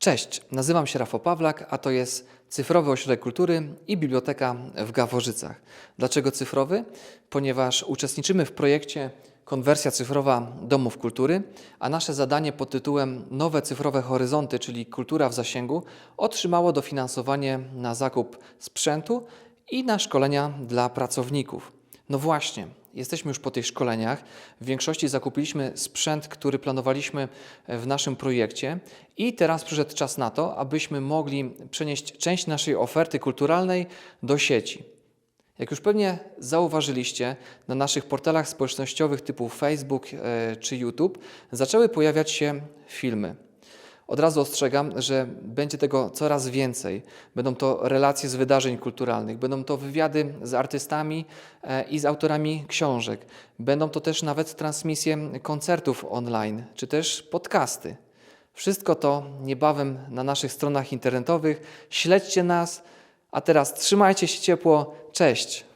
Cześć, nazywam się Rafał Pawlak, a to jest Cyfrowy Ośrodek Kultury i Biblioteka w Gaworzycach. Dlaczego cyfrowy? Ponieważ uczestniczymy w projekcie Konwersja cyfrowa domów kultury, a nasze zadanie pod tytułem Nowe cyfrowe horyzonty, czyli kultura w zasięgu, otrzymało dofinansowanie na zakup sprzętu i na szkolenia dla pracowników. No właśnie, jesteśmy już po tych szkoleniach. W większości zakupiliśmy sprzęt, który planowaliśmy w naszym projekcie, i teraz przyszedł czas na to, abyśmy mogli przenieść część naszej oferty kulturalnej do sieci. Jak już pewnie zauważyliście, na naszych portalach społecznościowych typu Facebook e, czy YouTube zaczęły pojawiać się filmy. Od razu ostrzegam, że będzie tego coraz więcej. Będą to relacje z wydarzeń kulturalnych, będą to wywiady z artystami e, i z autorami książek, będą to też nawet transmisje koncertów online, czy też podcasty. Wszystko to niebawem na naszych stronach internetowych. Śledźcie nas, a teraz trzymajcie się ciepło. Cześć!